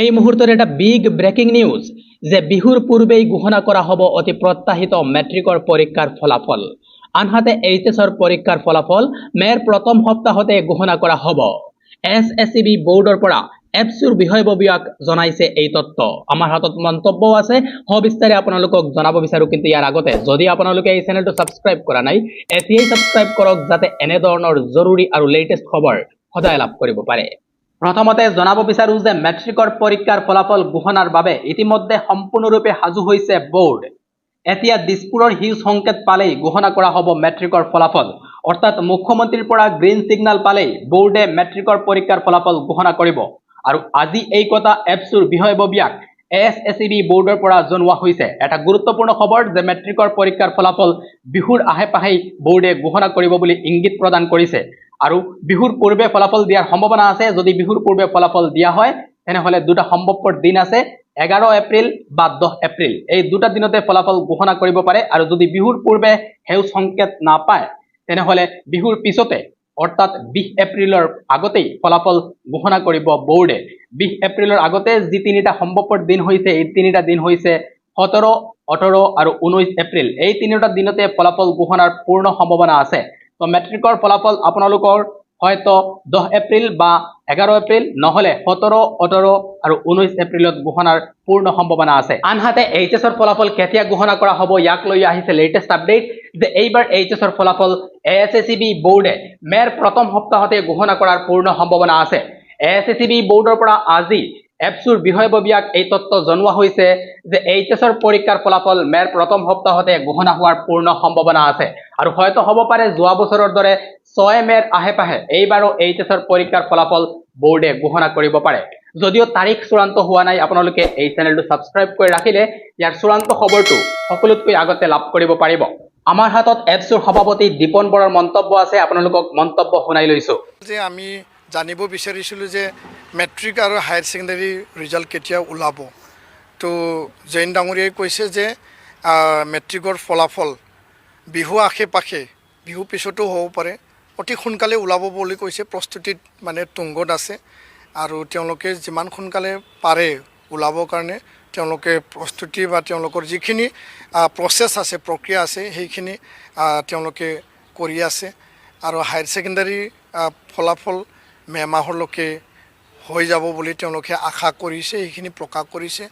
এই মুহূৰ্তত এটা বিগ ব্ৰেকিং নিউজ যে বিহুৰ পূৰ্বেই ঘোষণা কৰা হ'ব অতি প্ৰত্যাশিত মেট্ৰিকৰ পৰীক্ষাৰ ফলাফল। আনহাতে এইচ এছৰ পৰীক্ষাৰ ফলাফল মেৰ প্ৰথম সপ্তাহতে ঘোষণা কৰা হ'ব। এছ এছ চি বি বৰ্ডৰ পৰা বিষয়ববীয়াক জনাইছে এই তথ্য আমাৰ হাতত মন্তব্যও আছে সবিস্তাৰে আপোনালোকক জনাব বিচাৰোঁ, কিন্তু ইয়াৰ আগতে যদি আপোনালোকে এই চেনেলটো ছাবস্ক্ৰাইব কৰা নাই, এতিয়াই ছাবস্ক্ৰাইব কৰক যাতে এনেধৰণৰ জৰুৰী আৰু লেটেষ্ট খবৰ সদায় লাভ কৰিব পাৰে। প্ৰথমতে জনাব বিচাৰো যে মেট্ৰিকৰ পৰীক্ষাৰ ফলাফল ঘোষণাৰ বাবে ইতিমধ্যে সম্পূৰ্ণৰূপে সাজু হৈছে বৰ্ড। এতিয়া দিছপুৰৰ হিউজ সংকেত পালেই ঘোষণা কৰা হ'ব মেট্ৰিকৰ ফলাফল। অৰ্থাৎ মুখ্যমন্ত্ৰীৰ পৰা গ্ৰীণ পালেই বৰ্ডে মেট্ৰিকৰ পৰীক্ষাৰ ফলাফল ঘোষণা কৰিব। আৰু আজি এই কথা এপছুৰ বিষয়ববীয়াক এছ এছ ই বি বৰ্ডৰ পৰা জনোৱা হৈছে। এটা গুৰুত্বপূৰ্ণ খবৰ যে মেট্ৰিকৰ পৰীক্ষাৰ ফলাফল বিহুৰ আশে পাশেই বৰ্ডে ঘোষণা কৰিব বুলি ইংগিত প্ৰদান কৰিছে। আৰু বিহুৰ পূৰ্বে ফলাফল দিয়াৰ সম্ভাৱনা আছে। যদি বিহুৰ পূৰ্বে ফলাফল দিয়া হয়, তেনেহ'লে দুটা সম্ভৱপৰ দিন আছে, এঘাৰ এপ্ৰিল বা দহ এপ্ৰিল। এই দুটা দিনতে ফলাফল ঘোষণা কৰিব পাৰে আৰু যদি বিহুৰ পূৰ্বে সেউজ সংকেত নাপায়, তেনেহ'লে বিহুৰ পিছতে, অৰ্থাৎ বিশ এপ্ৰিলৰ আগতেই ফলাফল ঘোষণা কৰিব বৰ্ডে। বিশ এপ্ৰিলৰ আগতে যি তিনিটা সম্ভৱপৰ দিন হৈছে, এই তিনিটা দিন হৈছে সোতৰ, ওঠৰ আৰু ঊনৈছ এপ্ৰিল। এই তিনিটা দিনতে ফলাফল ঘোষণাৰ পূৰ্ণ সম্ভাৱনা আছে। তো মেট্ৰিকৰ ফলাফল আপোনালোকৰ হয়তো দহ এপ্ৰিল বা এঘাৰ এপ্ৰিল, নহ'লে সোতৰ, ওঠৰ আৰু ঊনৈছ এপ্ৰিলত ঘোষণাৰ পূৰ্ণ সম্ভাৱনা আছে। আনহাতে এইচ এছৰ ফলাফল কেতিয়া ঘোষণা কৰা হ'ব ইয়াক লৈ আহিছে লেটেষ্ট আপডেট যে এইবাৰ এইচ এছৰ ফলাফল A S S C B বৰ্ডে মেৰ প্ৰথম সপ্তাহতে ঘোষণা কৰাৰ পূৰ্ণ সম্ভাৱনা আছে। A S S C B বৰ্ডৰ পৰা আজি এপছুৰ বিষয়ববীয়াক এই তথ্য জনোৱা হৈছে যে এইচ এছৰ পৰীক্ষাৰ ফলাফল মেৰ প্ৰথম সপ্তাহতে ঘোষণা হোৱাৰ পূৰ্ণ সম্ভাৱনা আছে। আৰু হয়তো হ'ব পাৰে যোৱা বছৰৰ দৰে ছয় মেৰ আশে পাশে এইবাৰো এইচ এছৰ পৰীক্ষাৰ ফলাফল বৰ্ডে ঘোষণা কৰিব পাৰে। যদিও তাৰিখ চূড়ান্ত হোৱা নাই, আপোনালোকে এই চেনেলটো ছাবস্ক্ৰাইব কৰি ৰাখিলে ইয়াৰ চূড়ান্ত খবৰটো সকলোতকৈ আগতে লাভ কৰিব পাৰিব। আমাৰ হাতত এপছুৰ সভাপতি দীপন বৰাৰ মন্তব্য আছে, আপোনালোকক মন্তব্য শুনাই লৈছোঁ। যে আমি জানিব বিচাৰিছিলোঁ যে মেট্ৰিক আৰু হায়াৰ ছেকেণ্ডেৰী ৰিজাল্ট কেতিয়া ওলাব। তো জৈন ডাঙৰীয়াই কৈছে যে মেট্ৰিকৰ ফলাফল বিহু আশে পাশে বিহু পিছতো হ'ব পাৰে, অতি সোনকালে ওলাব বুলি কৈছে, প্ৰস্তুতিত মানে তুংগত আছে আৰু তেওঁলোকে যিমান সোনকালে পাৰে ওলাবৰ কাৰণে তেওঁলোকে প্ৰস্তুতি বা তেওঁলোকৰ যিখিনি প্ৰচেছ আছে, প্ৰক্ৰিয়া আছে, সেইখিনি তেওঁলোকে কৰি আছে। আৰু হায়াৰ ছেকেণ্ডাৰী ফলাফল মে মাহলৈকে হৈ যাব বুলি তেওঁলোকে আশা কৰিছে সেইখিনি প্ৰকাশ কৰিছে।